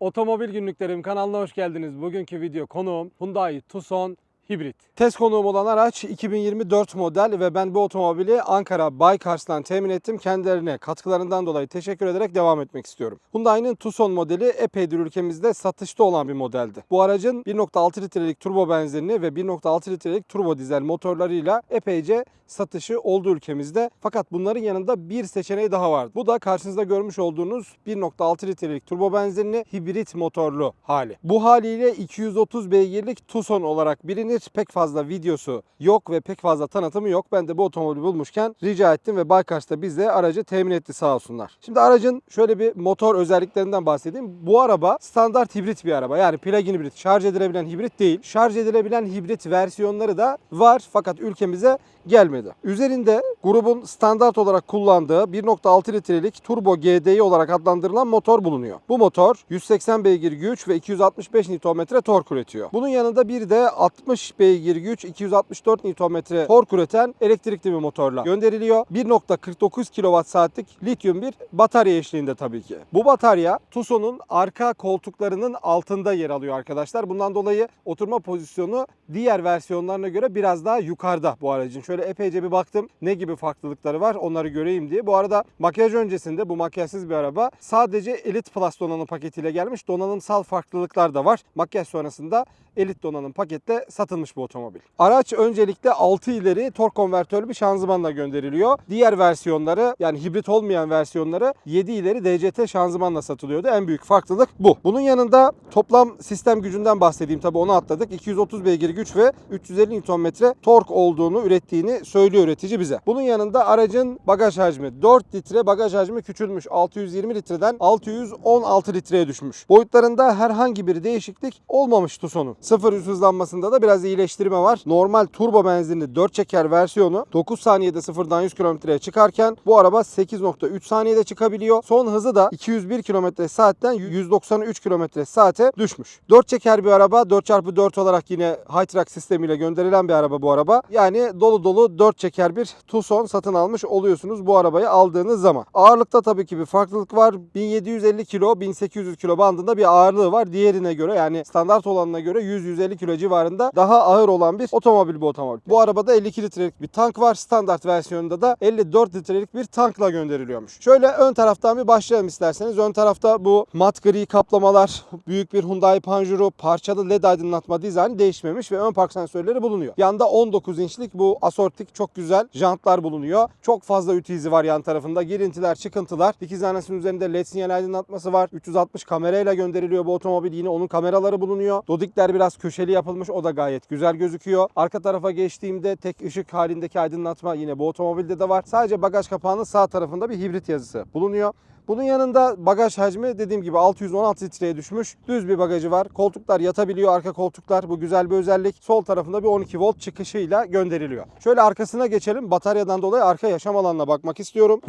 Otomobil Günlüklerim kanalına hoş geldiniz. Bugünkü video konuğum Hyundai Tucson hibrit. Test konuğum olan araç 2024 model ve ben bu otomobili Ankara Baykars'tan temin ettim. Kendilerine katkılarından dolayı teşekkür ederek devam etmek istiyorum. Hyundai'nin Tucson modeli epeydir ülkemizde satışta olan bir modeldi. Bu aracın 1.6 litrelik turbo benzinli ve 1.6 litrelik turbo dizel motorlarıyla epeyce satışı oldu ülkemizde. Fakat bunların yanında bir seçeneği daha vardı. Bu da karşınızda görmüş olduğunuz 1.6 litrelik turbo benzinli hibrit motorlu hali. Bu haliyle 230 beygirlik Tucson olarak bilinir. Pek fazla videosu yok ve pek fazla tanıtımı yok. Ben de bu otomobili bulmuşken rica ettim ve Baykars da bize aracı temin etti sağ olsunlar. Şimdi aracın şöyle bir motor özelliklerinden bahsedeyim. Bu araba standart hibrit bir araba. Yani plug-in hibrit, şarj edilebilen hibrit değil. Şarj edilebilen hibrit versiyonları da var fakat ülkemize gelmedi. Üzerinde grubun standart olarak kullandığı 1.6 litrelik turbo GDI olarak adlandırılan motor bulunuyor. Bu motor 180 beygir güç ve 265 Nm tork üretiyor. Bunun yanında bir de 60 beygir güç 264 Nm tork üreten elektrikli bir motorla gönderiliyor. 1.49 kWh lityum bir batarya eşliğinde tabii ki. Bu batarya Tucson'un arka koltuklarının altında yer alıyor arkadaşlar. Bundan dolayı oturma pozisyonu diğer versiyonlarına göre biraz daha yukarıda bu aracın. Şöyle epeyce bir baktım ne gibi farklılıkları var onları göreyim diye. Bu arada makyaj öncesinde bu makyajsız bir araba sadece Elite Plus donanım paketiyle gelmiş. Donanımsal farklılıklar da var. Makyaj sonrasında Elite donanım pakette satılmış bu otomobil. Araç öncelikle 6 ileri tork konvertörlü bir şanzımanla gönderiliyor. Diğer versiyonları yani hibrit olmayan versiyonları 7 ileri DCT şanzımanla satılıyordu. En büyük farklılık bu. Bunun yanında toplam sistem gücünden bahsedeyim tabi onu atladık. 230 beygir güç ve 350 Nm tork olduğunu ürettiğini söylüyor üretici bize. Bunun yanında aracın bagaj hacmi 4 litre bagaj hacmi küçülmüş. 620 litreden 616 litreye düşmüş. Boyutlarında herhangi bir değişiklik olmamış Tucson'un. Sıfır hızlanmasında da biraz iyileştirme var. Normal turbo benzinli 4 çeker versiyonu 9 saniyede sıfırdan 100 kilometreye çıkarken bu araba 8.3 saniyede çıkabiliyor. Son hızı da 201 km saatten 193 km saate düşmüş. 4 çeker bir araba 4x4 olarak yine Hitrack sistemiyle gönderilen bir araba bu araba. Yani dolu dolu 4 çeker bir Tucson satın almış oluyorsunuz bu arabayı aldığınız zaman. Ağırlıkta tabii ki bir farklılık var. 1750 kilo 1800 kilo bandında bir ağırlığı var. Diğerine göre yani standart olanına göre 100-150 kilo civarında daha ağır olan bir otomobil bu otomobil. Bu arabada 52 litrelik bir tank var. Standart versiyonunda da 54 litrelik bir tankla gönderiliyormuş. Şöyle ön taraftan bir başlayalım isterseniz. Ön tarafta bu mat gri kaplamalar, büyük bir Hyundai panjuru, parçalı led aydınlatma dizaynı değişmemiş ve ön park sensörleri bulunuyor. Yanda 19 inçlik bu asortik çok güzel jantlar bulunuyor. Çok fazla ütü izi var yan tarafında. Girintiler, çıkıntılar. Dikiz aynasının üzerinde led sinyal aydınlatması var. 360 kamerayla gönderiliyor bu otomobil. Yine onun kameraları bulunuyor. Dodikler biraz köşeli yapılmış. O da gayet güzel gözüküyor. Arka tarafa geçtiğimde tek ışık halindeki aydınlatma yine bu otomobilde de var. Sadece bagaj kapağının sağ tarafında bir hibrit yazısı bulunuyor. Bunun yanında bagaj hacmi dediğim gibi 616 litreye düşmüş. Düz bir bagajı var. Koltuklar yatabiliyor arka koltuklar. Bu güzel bir özellik. Sol tarafında bir 12 volt çıkışıyla gönderiliyor. Şöyle arkasına geçelim. Bataryadan dolayı arka yaşam alanına bakmak istiyorum.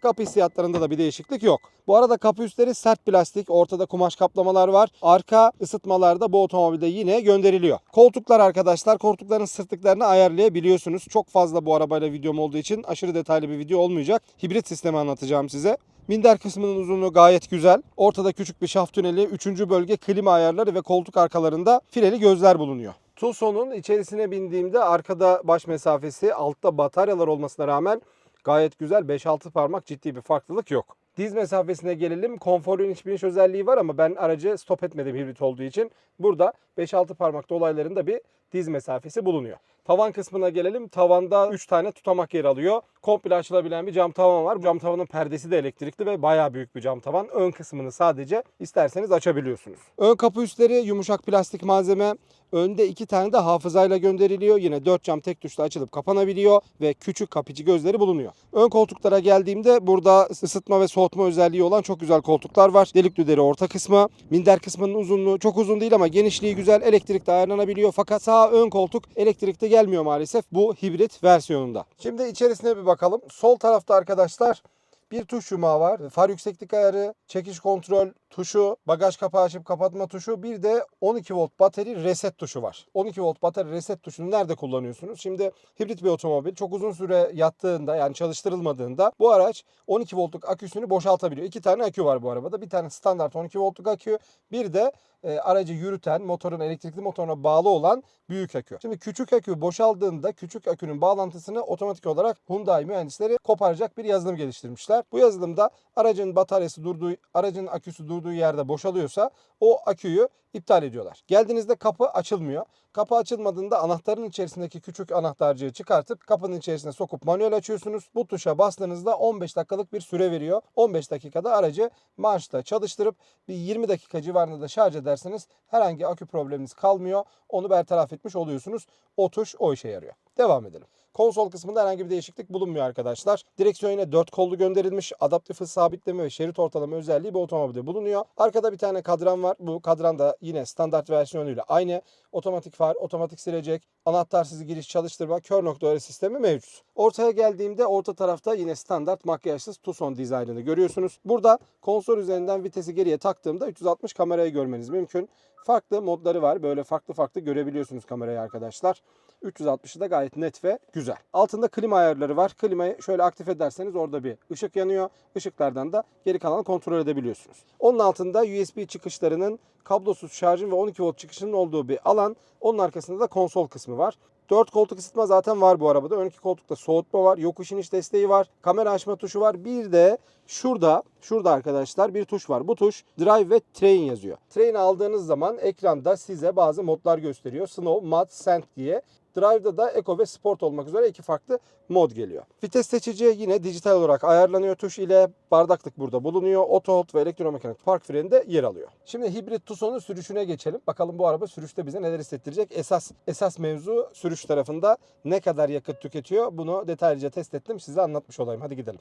Kapı hissiyatlarında da bir değişiklik yok. Bu arada kapı üstleri sert plastik, ortada kumaş kaplamalar var. Arka ısıtmalarda bu otomobilde yine gönderiliyor. Koltuklar arkadaşlar, koltukların sırtlıklarını ayarlayabiliyorsunuz. Çok fazla bu arabayla videom olduğu için aşırı detaylı bir video olmayacak. Hibrit sistemi anlatacağım size. Minder kısmının uzunluğu gayet güzel. Ortada küçük bir şaft tüneli, 3. bölge klima ayarları ve koltuk arkalarında fileli gözler bulunuyor. Tucson'un içerisine bindiğimde arkada baş mesafesi, altta bataryalar olmasına rağmen Gayet güzel 5-6 parmak ciddi bir farklılık yok. Diz mesafesine gelelim. Konforlu iniş biniş özelliği var ama ben aracı stop etmedim hibrit olduğu için. Burada 5-6 parmak dolaylarında bir diz mesafesi bulunuyor. Tavan kısmına gelelim. Tavanda 3 tane tutamak yer alıyor. Komple açılabilen bir cam tavan var. Cam tavanın perdesi de elektrikli ve bayağı büyük bir cam tavan. Ön kısmını sadece isterseniz açabiliyorsunuz. Ön kapı üstleri yumuşak plastik malzeme. Önde iki tane de hafızayla gönderiliyor. Yine 4 cam tek tuşla açılıp kapanabiliyor ve küçük kapıcı gözleri bulunuyor. Ön koltuklara geldiğimde burada ısıtma ve soğutma özelliği olan çok güzel koltuklar var. Delikli deri orta kısmı. Minder kısmının uzunluğu çok uzun değil ama genişliği güzel. Elektrikte ayarlanabiliyor. Fakat sağ ön koltuk elektrikte gelmiyor maalesef bu hibrit versiyonunda. Şimdi içerisine bir bakalım. Sol tarafta arkadaşlar bir tuş yumağı var. Far yükseklik ayarı, çekiş kontrol, tuşu, bagaj kapağı açıp kapatma tuşu, bir de 12 volt batarya reset tuşu var. 12 volt batarya reset tuşunu nerede kullanıyorsunuz? Şimdi hibrit bir otomobil çok uzun süre yattığında yani çalıştırılmadığında bu araç 12 voltluk aküsünü boşaltabiliyor. İki tane akü var bu arabada. Bir tane standart 12 voltluk akü, bir de e, aracı yürüten motorun elektrikli motoruna bağlı olan büyük akü. Şimdi küçük akü boşaldığında küçük akünün bağlantısını otomatik olarak Hyundai mühendisleri koparacak bir yazılım geliştirmişler. Bu yazılımda aracın bataryası durduğu, aracın aküsü durduğu yerde boşalıyorsa o aküyü iptal ediyorlar. Geldiğinizde kapı açılmıyor. Kapı açılmadığında anahtarın içerisindeki küçük anahtarcığı çıkartıp kapının içerisine sokup manuel açıyorsunuz. Bu tuşa bastığınızda 15 dakikalık bir süre veriyor. 15 dakikada aracı marşta çalıştırıp bir 20 dakika civarında da şarj ederseniz herhangi akü probleminiz kalmıyor. Onu bertaraf etmiş oluyorsunuz. O tuş o işe yarıyor. Devam edelim. Konsol kısmında herhangi bir değişiklik bulunmuyor arkadaşlar. Direksiyon yine 4 kollu gönderilmiş. Adaptif hız sabitleme ve şerit ortalama özelliği bu otomobilde bulunuyor. Arkada bir tane kadran var. Bu kadran da yine standart versiyonuyla aynı. Otomatik far, otomatik silecek, anahtarsız giriş çalıştırma, kör nokta uyarı sistemi mevcut. Ortaya geldiğimde orta tarafta yine standart makyajsız Tucson dizaynını görüyorsunuz. Burada konsol üzerinden vitesi geriye taktığımda 360 kamerayı görmeniz mümkün. Farklı modları var. Böyle farklı farklı görebiliyorsunuz kamerayı arkadaşlar. 360'ı da gayet net ve güzel. Altında klima ayarları var. Klimayı şöyle aktif ederseniz orada bir ışık yanıyor. Işıklardan da geri kalanı kontrol edebiliyorsunuz. Onun altında USB çıkışlarının kablosuz şarjın ve 12 volt çıkışının olduğu bir alan. Onun arkasında da konsol kısmı var. 4 koltuk ısıtma zaten var bu arabada. Ön iki koltukta soğutma var. Yokuş iniş desteği var. Kamera açma tuşu var. Bir de şurada, şurada arkadaşlar bir tuş var. Bu tuş Drive ve Train yazıyor. Train aldığınız zaman ekranda size bazı modlar gösteriyor. Snow, Mud, Sand diye. Drive'da da Eco ve Sport olmak üzere iki farklı mod geliyor. Vites seçici yine dijital olarak ayarlanıyor tuş ile. Bardaklık burada bulunuyor. Auto hold ve elektromekanik park freni de yer alıyor. Şimdi hibrit Tucson'un sürüşüne geçelim. Bakalım bu araba sürüşte bize neler hissettirecek. Esas esas mevzu sürüş tarafında ne kadar yakıt tüketiyor. Bunu detaylıca test ettim. Size anlatmış olayım. Hadi gidelim.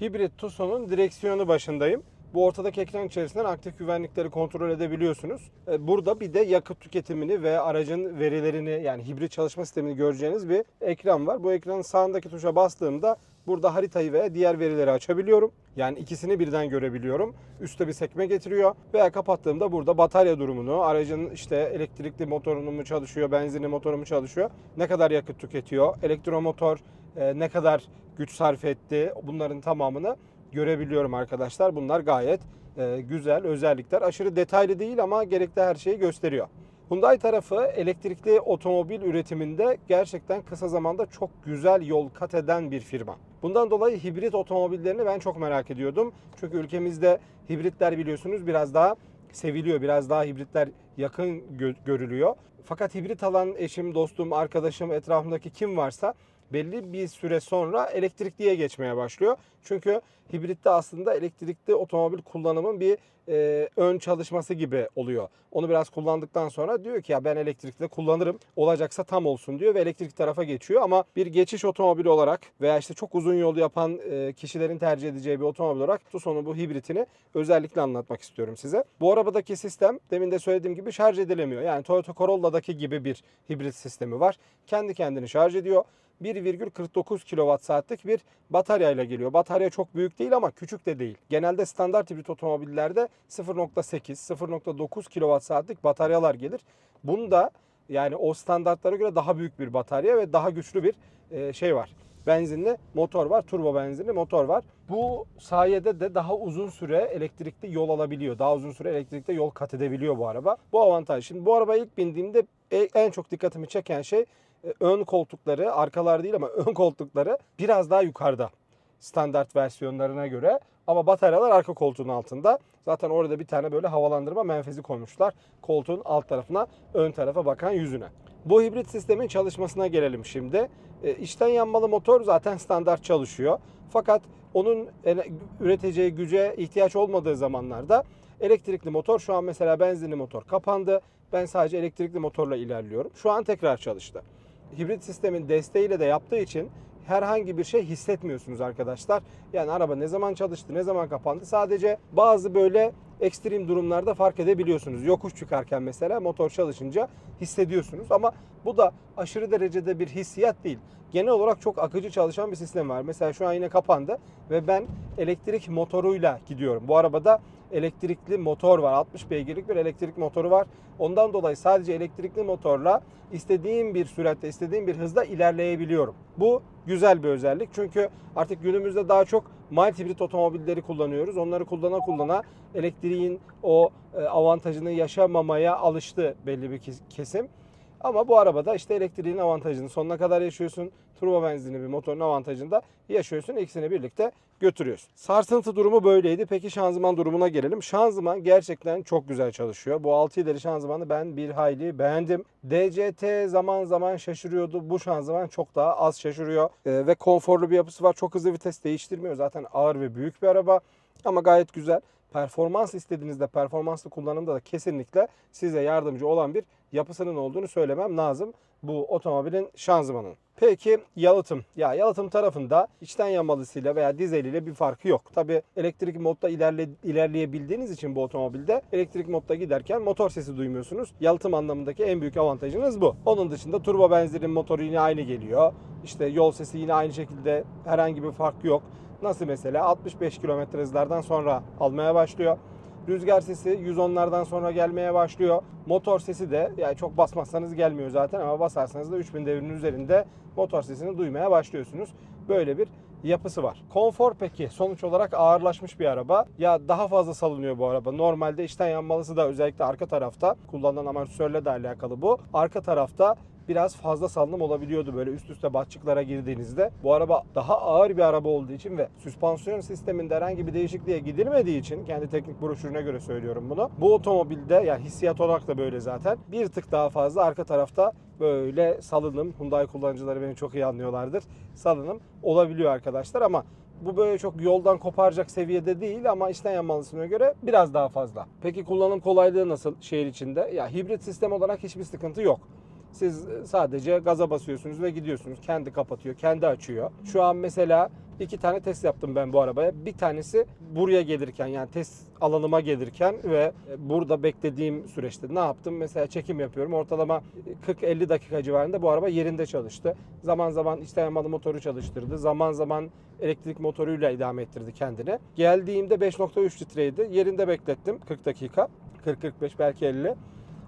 Hibrit Tucson'un direksiyonu başındayım. Bu ortadaki ekran içerisinden aktif güvenlikleri kontrol edebiliyorsunuz. E, Burada bir de yakıt tüketimini ve aracın verilerini yani hibrit çalışma sistemini göreceğiniz bir ekran var. Bu ekranın sağındaki tuşa bastığımda burada haritayı ve diğer verileri açabiliyorum. Yani ikisini birden görebiliyorum. Üste bir sekme getiriyor veya kapattığımda burada batarya durumunu, aracın işte elektrikli motorunu mu çalışıyor, benzinli motoru mu çalışıyor, ne kadar yakıt tüketiyor, elektromotor e, ne kadar güç sarf etti bunların tamamını görebiliyorum arkadaşlar. Bunlar gayet e, güzel özellikler. Aşırı detaylı değil ama gerekli her şeyi gösteriyor. Hyundai tarafı elektrikli otomobil üretiminde gerçekten kısa zamanda çok güzel yol kat eden bir firma. Bundan dolayı hibrit otomobillerini ben çok merak ediyordum. Çünkü ülkemizde hibritler biliyorsunuz biraz daha seviliyor. Biraz daha hibritler yakın gö- görülüyor. Fakat hibrit alan eşim, dostum, arkadaşım, etrafımdaki kim varsa belli bir süre sonra elektrikliye geçmeye başlıyor. Çünkü hibritte aslında elektrikli otomobil kullanımın bir e, ön çalışması gibi oluyor. Onu biraz kullandıktan sonra diyor ki ya ben elektrikli kullanırım. Olacaksa tam olsun diyor ve elektrik tarafa geçiyor ama bir geçiş otomobili olarak veya işte çok uzun yol yapan e, kişilerin tercih edeceği bir otomobil olarak Tucson'un bu hibritini özellikle anlatmak istiyorum size. Bu arabadaki sistem demin de söylediğim gibi şarj edilemiyor. Yani Toyota Corolla'daki gibi bir hibrit sistemi var. Kendi kendini şarj ediyor. 1,49 kWh saatlik bir bataryayla geliyor. Batarya çok büyük değil ama küçük de değil. Genelde standart hibrit otomobillerde 0.8, 0.9 kWh saatlik bataryalar gelir. Bunda yani o standartlara göre daha büyük bir batarya ve daha güçlü bir e, şey var. Benzinli motor var, turbo benzinli motor var. Bu sayede de daha uzun süre elektrikli yol alabiliyor. Daha uzun süre elektrikli yol kat edebiliyor bu araba. Bu avantaj. Şimdi bu arabaya ilk bindiğimde e- en çok dikkatimi çeken şey ön koltukları, arkalar değil ama ön koltukları biraz daha yukarıda standart versiyonlarına göre. Ama bataryalar arka koltuğun altında. Zaten orada bir tane böyle havalandırma menfezi koymuşlar. Koltuğun alt tarafına, ön tarafa bakan yüzüne. Bu hibrit sistemin çalışmasına gelelim şimdi. E, içten yanmalı motor zaten standart çalışıyor. Fakat onun üreteceği güce ihtiyaç olmadığı zamanlarda elektrikli motor şu an mesela benzinli motor kapandı. Ben sadece elektrikli motorla ilerliyorum. Şu an tekrar çalıştı hibrit sistemin desteğiyle de yaptığı için herhangi bir şey hissetmiyorsunuz arkadaşlar. Yani araba ne zaman çalıştı, ne zaman kapandı. Sadece bazı böyle ekstrem durumlarda fark edebiliyorsunuz. Yokuş çıkarken mesela motor çalışınca hissediyorsunuz ama bu da aşırı derecede bir hissiyat değil. Genel olarak çok akıcı çalışan bir sistem var. Mesela şu an yine kapandı ve ben elektrik motoruyla gidiyorum. Bu arabada elektrikli motor var. 60 beygirlik bir elektrik motoru var. Ondan dolayı sadece elektrikli motorla istediğim bir süratte, istediğim bir hızda ilerleyebiliyorum. Bu güzel bir özellik. Çünkü artık günümüzde daha çok mild hibrit otomobilleri kullanıyoruz. Onları kullana kullana elektriğin o e, avantajını yaşamamaya alıştı belli bir kes- kesim. Ama bu arabada işte elektriğin avantajını sonuna kadar yaşıyorsun. Turbo benzinli bir motorun avantajını da yaşıyorsun. İkisini birlikte götürüyorsun. Sarsıntı durumu böyleydi. Peki şanzıman durumuna gelelim. Şanzıman gerçekten çok güzel çalışıyor. Bu 6 ileri şanzımanı ben bir hayli beğendim. DCT zaman zaman şaşırıyordu. Bu şanzıman çok daha az şaşırıyor. Ee, ve konforlu bir yapısı var. Çok hızlı vites değiştirmiyor. Zaten ağır ve büyük bir araba. Ama gayet güzel. Performans istediğinizde performanslı kullanımda da kesinlikle size yardımcı olan bir yapısının olduğunu söylemem lazım bu otomobilin şanzımanın. Peki yalıtım. Ya yalıtım tarafında içten yanmalısıyla veya dizeliyle bir farkı yok. Tabi elektrik modda ilerle, ilerleyebildiğiniz için bu otomobilde elektrik modda giderken motor sesi duymuyorsunuz. Yalıtım anlamındaki en büyük avantajınız bu. Onun dışında turbo benzirin motoru yine aynı geliyor. İşte yol sesi yine aynı şekilde herhangi bir fark yok. Nasıl mesela 65 km hızlardan sonra almaya başlıyor. Rüzgar sesi 110'lardan sonra gelmeye başlıyor. Motor sesi de yani çok basmazsanız gelmiyor zaten ama basarsanız da 3000 devrinin üzerinde motor sesini duymaya başlıyorsunuz. Böyle bir yapısı var. Konfor peki sonuç olarak ağırlaşmış bir araba. Ya daha fazla salınıyor bu araba. Normalde içten yanmalısı da özellikle arka tarafta kullanılan amortisörle de alakalı bu. Arka tarafta biraz fazla salınım olabiliyordu böyle üst üste batçıklara girdiğinizde. Bu araba daha ağır bir araba olduğu için ve süspansiyon sisteminde herhangi bir değişikliğe gidilmediği için kendi teknik broşürüne göre söylüyorum bunu. Bu otomobilde yani hissiyat olarak da böyle zaten bir tık daha fazla arka tarafta böyle salınım Hyundai kullanıcıları beni çok iyi anlıyorlardır. Salınım olabiliyor arkadaşlar ama bu böyle çok yoldan koparacak seviyede değil ama içten yanmalısına göre biraz daha fazla. Peki kullanım kolaylığı nasıl şehir içinde? Ya hibrit sistem olarak hiçbir sıkıntı yok. Siz sadece gaza basıyorsunuz ve gidiyorsunuz. Kendi kapatıyor, kendi açıyor. Şu an mesela iki tane test yaptım ben bu arabaya. Bir tanesi buraya gelirken yani test alanıma gelirken ve burada beklediğim süreçte ne yaptım? Mesela çekim yapıyorum. Ortalama 40-50 dakika civarında bu araba yerinde çalıştı. Zaman zaman içten yanmalı motoru çalıştırdı. Zaman zaman elektrik motoruyla idame ettirdi kendini. Geldiğimde 5.3 litreydi. Yerinde beklettim 40 dakika. 40-45 belki 50.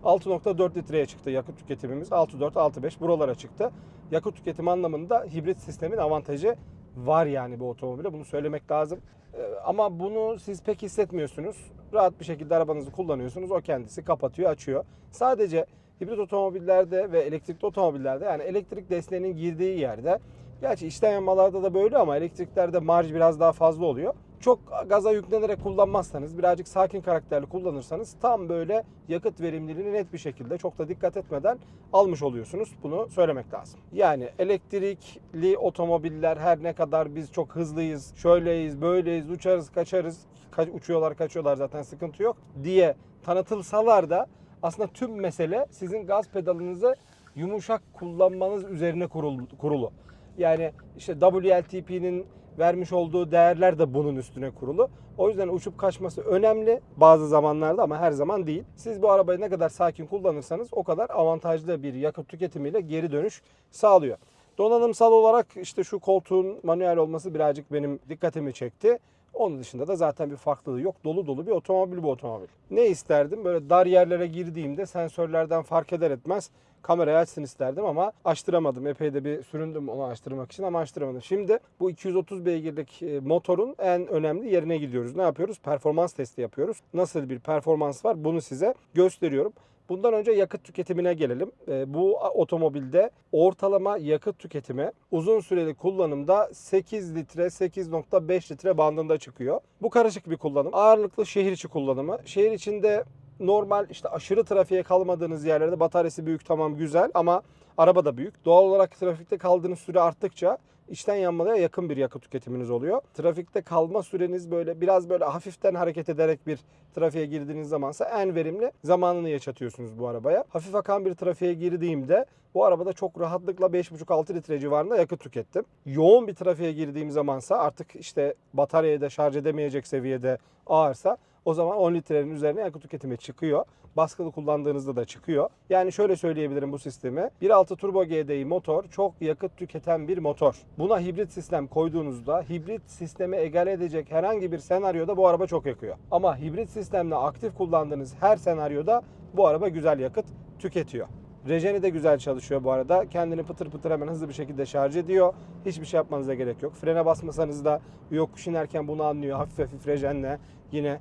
6.4 litreye çıktı yakıt tüketimimiz. 6.4, 6.5 buralara çıktı. Yakıt tüketimi anlamında hibrit sistemin avantajı var yani bu otomobile. Bunu söylemek lazım. Ee, Ama bunu siz pek hissetmiyorsunuz. Rahat bir şekilde arabanızı kullanıyorsunuz. O kendisi kapatıyor, açıyor. Sadece hibrit otomobillerde ve elektrikli otomobillerde yani elektrik desteğinin girdiği yerde Gerçi içten yanmalarda da böyle ama elektriklerde marj biraz daha fazla oluyor. Çok gaza yüklenerek kullanmazsanız, birazcık sakin karakterli kullanırsanız tam böyle yakıt verimliliğini net bir şekilde çok da dikkat etmeden almış oluyorsunuz. Bunu söylemek lazım. Yani elektrikli otomobiller her ne kadar biz çok hızlıyız, şöyleyiz, böyleyiz, uçarız, kaçarız, ka- uçuyorlar, kaçıyorlar zaten sıkıntı yok diye tanıtılsalar da aslında tüm mesele sizin gaz pedalınızı yumuşak kullanmanız üzerine kurul- kurulu. Yani işte WLTP'nin vermiş olduğu değerler de bunun üstüne kurulu. O yüzden uçup kaçması önemli bazı zamanlarda ama her zaman değil. Siz bu arabayı ne kadar sakin kullanırsanız o kadar avantajlı bir yakıt tüketimiyle geri dönüş sağlıyor. Donanımsal olarak işte şu koltuğun manuel olması birazcık benim dikkatimi çekti. Onun dışında da zaten bir farklılığı yok. Dolu dolu bir otomobil bu otomobil. Ne isterdim? Böyle dar yerlere girdiğimde sensörlerden fark eder etmez kamerayı açsın isterdim ama açtıramadım. Epey de bir süründüm onu açtırmak için ama açtıramadım. Şimdi bu 230 beygirlik e, motorun en önemli yerine gidiyoruz. Ne yapıyoruz? Performans testi yapıyoruz. Nasıl bir performans var bunu size gösteriyorum. Bundan önce yakıt tüketimine gelelim. E, Bu otomobilde ortalama yakıt tüketimi uzun süreli kullanımda 8 litre 8.5 litre bandında çıkıyor. Bu karışık bir kullanım. Ağırlıklı şehir içi kullanımı. Şehir içinde normal işte aşırı trafiğe kalmadığınız yerlerde bataryası büyük tamam güzel ama araba da büyük. Doğal olarak trafikte kaldığınız süre arttıkça içten yanmalıya yakın bir yakıt tüketiminiz oluyor. Trafikte kalma süreniz böyle biraz böyle hafiften hareket ederek bir trafiğe girdiğiniz zamansa en verimli zamanını yaşatıyorsunuz bu arabaya. Hafif akan bir trafiğe girdiğimde bu arabada çok rahatlıkla 5,5-6 litre civarında yakıt tükettim. Yoğun bir trafiğe girdiğim zamansa artık işte bataryayı da şarj edemeyecek seviyede ağırsa o zaman 10 litrenin üzerine yakıt tüketimi çıkıyor. Baskılı kullandığınızda da çıkıyor. Yani şöyle söyleyebilirim bu sistemi. 1.6 turbo GDI motor çok yakıt tüketen bir motor. Buna hibrit sistem koyduğunuzda hibrit sistemi egale edecek herhangi bir senaryoda bu araba çok yakıyor. Ama hibrit sistemle aktif kullandığınız her senaryoda bu araba güzel yakıt tüketiyor. Rejeni de güzel çalışıyor bu arada. Kendini pıtır pıtır hemen hızlı bir şekilde şarj ediyor. Hiçbir şey yapmanıza gerek yok. Frene basmasanız da yokuş inerken bunu anlıyor. Hafif hafif rejenle yine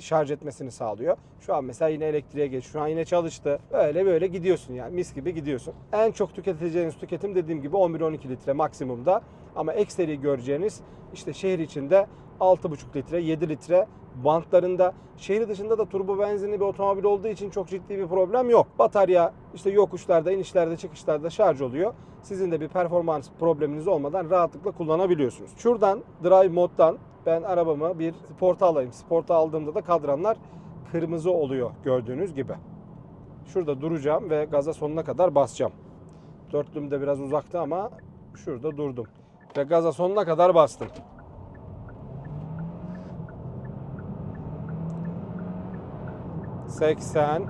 şarj etmesini sağlıyor. Şu an mesela yine elektriğe geç. Şu an yine çalıştı. Öyle böyle gidiyorsun yani mis gibi gidiyorsun. En çok tüketeceğiniz tüketim dediğim gibi 11-12 litre maksimumda. Ama ekseri göreceğiniz işte şehir içinde 6,5 litre, 7 litre bantlarında. Şehir dışında da turbo benzinli bir otomobil olduğu için çok ciddi bir problem yok. Batarya işte yokuşlarda, inişlerde, çıkışlarda şarj oluyor. Sizin de bir performans probleminiz olmadan rahatlıkla kullanabiliyorsunuz. Şuradan Drive moddan ben arabamı bir sporta alayım. Sporta aldığımda da kadranlar kırmızı oluyor gördüğünüz gibi. Şurada duracağım ve gaza sonuna kadar basacağım. Dörtlüm de biraz uzaktı ama şurada durdum. Ve gaza sonuna kadar bastım. Seksen.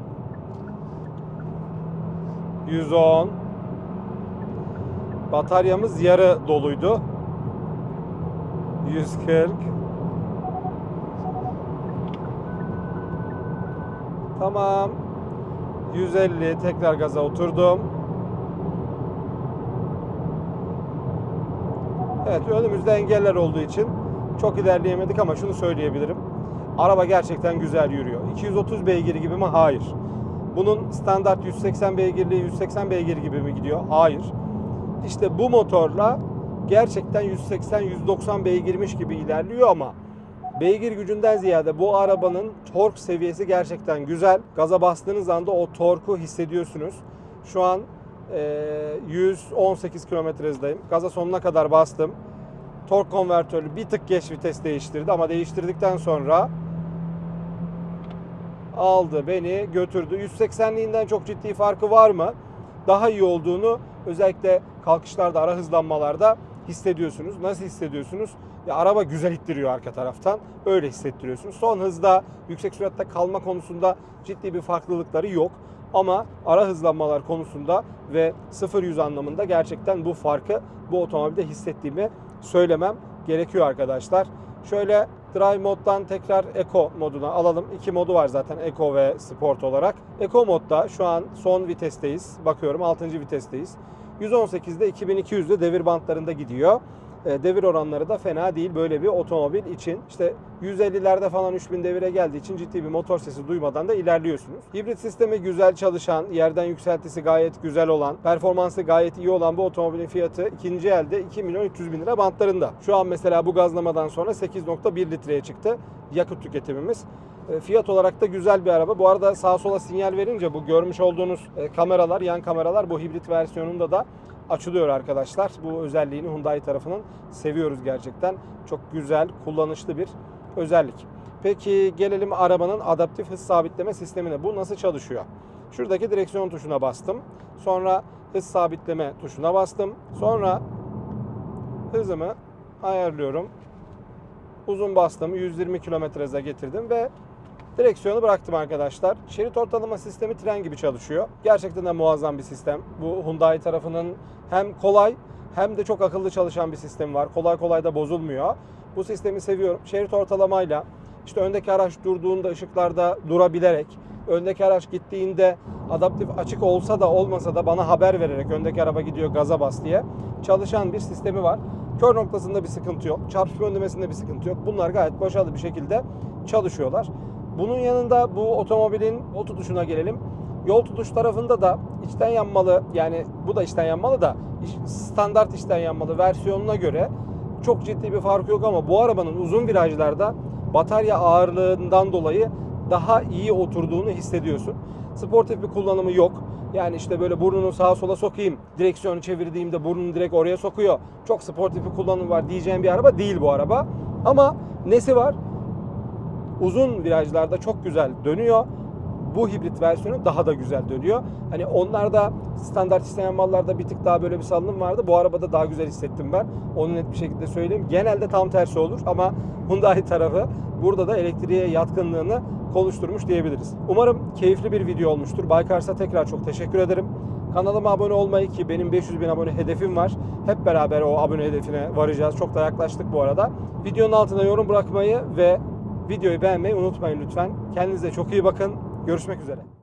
110. Bataryamız yarı doluydu. 140. Tamam. 150 tekrar gaza oturdum. Evet önümüzde engeller olduğu için çok ilerleyemedik ama şunu söyleyebilirim. Araba gerçekten güzel yürüyor. 230 beygir gibi mi? Hayır. Bunun standart 180 beygirliği 180 beygir gibi mi gidiyor? Hayır. İşte bu motorla gerçekten 180-190 beygirmiş gibi ilerliyor ama beygir gücünden ziyade bu arabanın tork seviyesi gerçekten güzel. Gaza bastığınız anda o torku hissediyorsunuz. Şu an eee, 118 km hızdayım. Gaza sonuna kadar bastım. Tork konvertörü bir tık geç vites değiştirdi ama değiştirdikten sonra aldı beni götürdü. 180'liğinden çok ciddi farkı var mı? Daha iyi olduğunu özellikle kalkışlarda, ara hızlanmalarda hissediyorsunuz. Nasıl hissediyorsunuz? Ya araba güzel ittiriyor arka taraftan. Öyle hissettiriyorsunuz. Son hızda, yüksek süratte kalma konusunda ciddi bir farklılıkları yok. Ama ara hızlanmalar konusunda ve 0-100 anlamında gerçekten bu farkı bu otomobilde hissettiğimi söylemem gerekiyor arkadaşlar. Şöyle Drive moddan tekrar Eco moduna alalım. İki modu var zaten Eco ve Sport olarak. Eco modda şu an son vitesteyiz. Bakıyorum 6. vitesteyiz. 118'de 2200'de devir bantlarında gidiyor. E, Devir oranları da fena değil böyle bir otomobil için. İşte 150'lerde falan 3000 devire geldiği için ciddi bir motor sesi duymadan da ilerliyorsunuz. Hibrit sistemi güzel çalışan, yerden yükseltisi gayet güzel olan, performansı gayet iyi olan bu otomobilin fiyatı ikinci elde 2 milyon 300 bin lira bantlarında. Şu an mesela bu gazlamadan sonra 8.1 litreye çıktı yakıt tüketimimiz. E, Fiyat olarak da güzel bir araba. Bu arada sağa sola sinyal verince bu görmüş olduğunuz e, kameralar, yan kameralar bu hibrit versiyonunda da açılıyor arkadaşlar. Bu özelliğini Hyundai tarafının seviyoruz gerçekten. Çok güzel, kullanışlı bir özellik. Peki gelelim arabanın adaptif hız sabitleme sistemine. Bu nasıl çalışıyor? Şuradaki direksiyon tuşuna bastım. Sonra hız sabitleme tuşuna bastım. Sonra hızımı ayarlıyorum. Uzun bastım. 120 km hıza getirdim ve Direksiyonu bıraktım arkadaşlar. Şerit ortalama sistemi tren gibi çalışıyor. Gerçekten de muazzam bir sistem. Bu Hyundai tarafının hem kolay hem de çok akıllı çalışan bir sistemi var. Kolay kolay da bozulmuyor. Bu sistemi seviyorum. Şerit ortalamayla işte öndeki araç durduğunda ışıklarda durabilerek, öndeki araç gittiğinde adaptif açık olsa da olmasa da bana haber vererek öndeki araba gidiyor gaza bas diye çalışan bir sistemi var. Kör noktasında bir sıkıntı yok. Çarpışma önlemesinde bir sıkıntı yok. Bunlar gayet başarılı bir şekilde çalışıyorlar. Bunun yanında bu otomobilin yol tutuşuna gelelim. Yol tutuş tarafında da içten yanmalı yani bu da içten yanmalı da standart içten yanmalı versiyonuna göre çok ciddi bir farkı yok ama bu arabanın uzun virajlarda batarya ağırlığından dolayı daha iyi oturduğunu hissediyorsun. Sportif bir kullanımı yok. Yani işte böyle burnunu sağa sola sokayım, direksiyonu çevirdiğimde burnunu direkt oraya sokuyor. Çok sportif bir kullanımı var diyeceğim bir araba değil bu araba. Ama nesi var? Uzun virajlarda çok güzel dönüyor. Bu hibrit versiyonu daha da güzel dönüyor. Hani onlarda standart isteyen mallarda bir tık daha böyle bir salınım vardı. Bu arabada daha güzel hissettim ben. Onu net bir şekilde söyleyeyim. Genelde tam tersi olur ama Hyundai tarafı burada da elektriğe yatkınlığını konuşturmuş diyebiliriz. Umarım keyifli bir video olmuştur. Baykars'a tekrar çok teşekkür ederim. Kanalıma abone olmayı ki benim 500 bin abone hedefim var. Hep beraber o abone hedefine varacağız. Çok da yaklaştık bu arada. Videonun altına yorum bırakmayı ve videoyu beğenmeyi unutmayın lütfen. Kendinize çok iyi bakın. Görüşmek üzere.